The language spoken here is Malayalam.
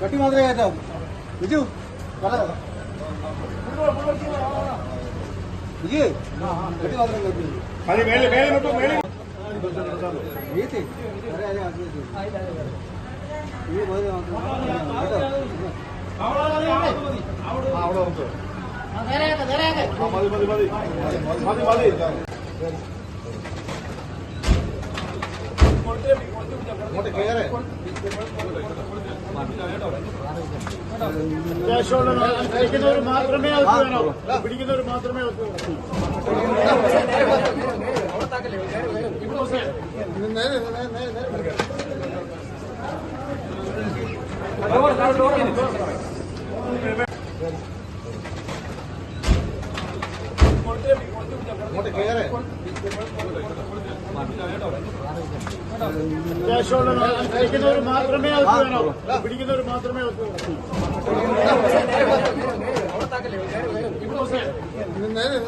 കട്ടി മാത്രമേ കയറ്റാം വിജു ബിജു വിജു കട്ടി മാത്രമേ കയറ്റുള്ളൂ അവിടെ മതി മതി. മതി മതി മതി. കയറേ പിടിക്കുന്നവർ മാത്രമേ പിടിക്കുന്നവർ മാത്രമേ അകത്ത് വേണം കയറേ പിടിക്കുന്നവർ മാത്രമേ നേരെ